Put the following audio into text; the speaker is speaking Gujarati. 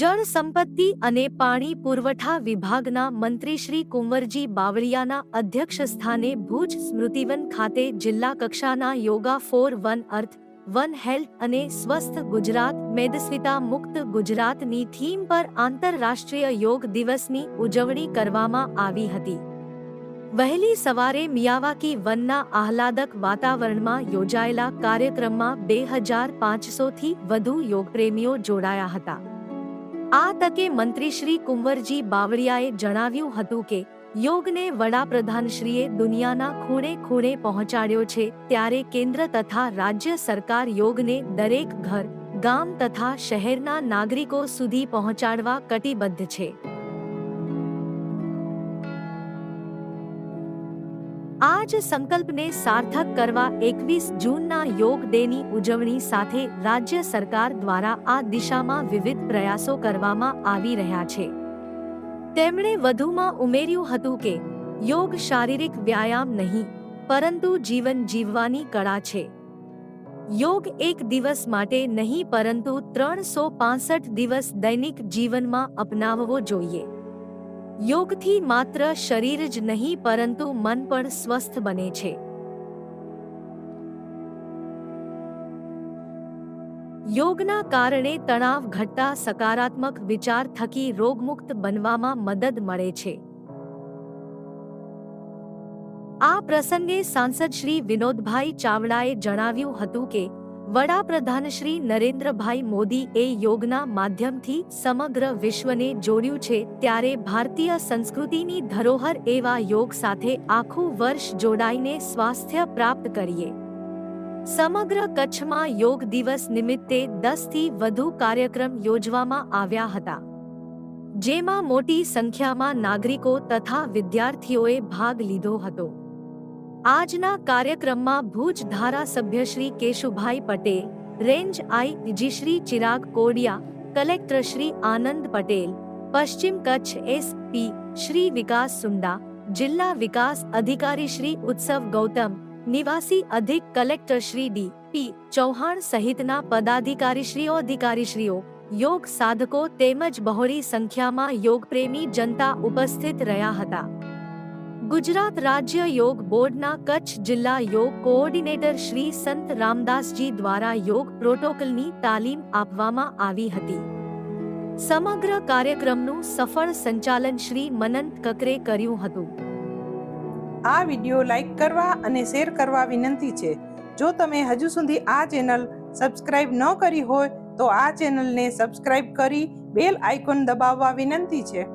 જળ સંપત્તિ અને પાણી પુરવઠા વિભાગના મંત્રી શ્રી કુંવરજી બાવળિયાના અધ્યક્ષસ્થાને ભુજ સ્મૃતિવન ખાતે જિલ્લા કક્ષાના yoga for one earth, one health અને સ્વસ્થ ગુજરાત, મેદસ્વિતા મુક્ત ગુજરાતની થીમ પર આંતરરાષ્ટ્રીય યોગ દિવસની ઉજવણી કરવામાં આવી હતી. વહેલી સવારે મિયાવાકી વનના આહલાદક વાતાવરણમાં યોજાયેલા કાર્યક્રમમાં બે હજાર પાંચસોથી વધુ યોગપ્રેમીઓ જોડાયા હતા. આ તકે મંત્રી શ્રી કુંવરજી બાવળિયાએ જણાવ્યું હતું કે, યોગને વડાપ્રધાનશ્રીએ દુનિયાના ખૂણે ખૂણે પહોંચાડ્યો છે ત્યારે કેન્દ્ર તથા રાજ્ય સરકાર યોગને દરેક ઘર, ગામ તથા શહેરના નાગરિકો સુધી પહોંચાડવા કટિબદ્ધ છે. આ જ સંકલ્પને સાર્થક કરવા એકવીસ જૂનના યોગ ડેની ઉજવણી સાથે રાજ્ય સરકાર દ્વારા આ દિશામાં વિવિધ પ્રયાસો કરવામાં આવી રહ્યા છે. તેમણે વધુમાં ઉમેર્યું હતું કે, યોગ શારીરિક વ્યાયામ નહીં, પરંતુ જીવન જીવવાની કળા છે. યોગ એક દિવસ માટે નહીં, પરંતુ ત્રણસો દિવસ દૈનિક જીવનમાં અપનાવવો જોઈએ. યોગથી માત્ર શરીર જ નહીં, પરંતુ મન પણ સ્વસ્થ બને છે. યોગના કારણે તણાવ ઘટતા સકારાત્મક વિચાર થકી રોગમુક્ત બનવામાં મદદ મળે છે. આ પ્રસંગે સાંસદ શ્રી વિનોદભાઈ ચાવડાએ જણાવ્યું હતું કે વડાપ્રધાન શ્રી નરેન્દ્રભાઈ મોદી એ યોગના માધ્યમથી સમગ્ર વિશ્વને જોડ્યું છે ત્યારે ભારતીય સંસ્કૃતિની ધરોહર એવા યોગ સાથે આખું વર્ષ જોડાઈને સ્વાસ્થ્ય પ્રાપ્ત કરીએ. સમગ્ર કચ્છમાં યોગ દિવસ નિમિત્તે દસથી વધુ કાર્યક્રમ યોજવામાં આવ્યા હતા. જેમાં મોટી સંખ્યામાં નાગરિકો તથા વિદ્યાર્થીઓએ ભાગ લીધો હતો. આજના કાર્યક્રમમાં ભુજ ધારાસભ્ય Shri Keshubhai Patel, range I Shri Chirag Kodiya, collector Shri Anand Patel, પશ્ચિમ કચ્છ એસપી શ્રી વિકાસ સુંડા, જિલ્લા વિકાસ અધિકારી શ્રી ઉત્સવ ગૌતમ, નિવાસી અધિક collector Shri D P Chauhan સહિતના પદાધિકારીશ્રીઓ અધિકારીશ્રીઓ, યોગ સાધકો તેમજ બહોળી સંખ્યામાં યોગપ્રેમી જનતા ઉપસ્થિત રહ્યા હતા. ગુજરાત રાજ્ય યોગ બોર્ડના કચ્છ જિલ્લા યોગ કોઓર્ડિનેટર શ્રી સંત રામદાસજી દ્વારા યોગ પ્રોટોકોલની તાલીમ આપવામાં આવી હતી. સમગ્ર કાર્યક્રમનું સફળ સંચાલન શ્રી મનંત કકરે કર્યું હતું. આ વિડિયો લાઈક કરવા અને શેર કરવા વિનંતી છે. જો તમે હજુ સુધી આ ચેનલ સબસ્ક્રાઇબ ન કરી હોય તો આ ચેનલને સબસ્ક્રાઇબ કરી બેલ આઇકોન દબાવવા વિનંતી છે.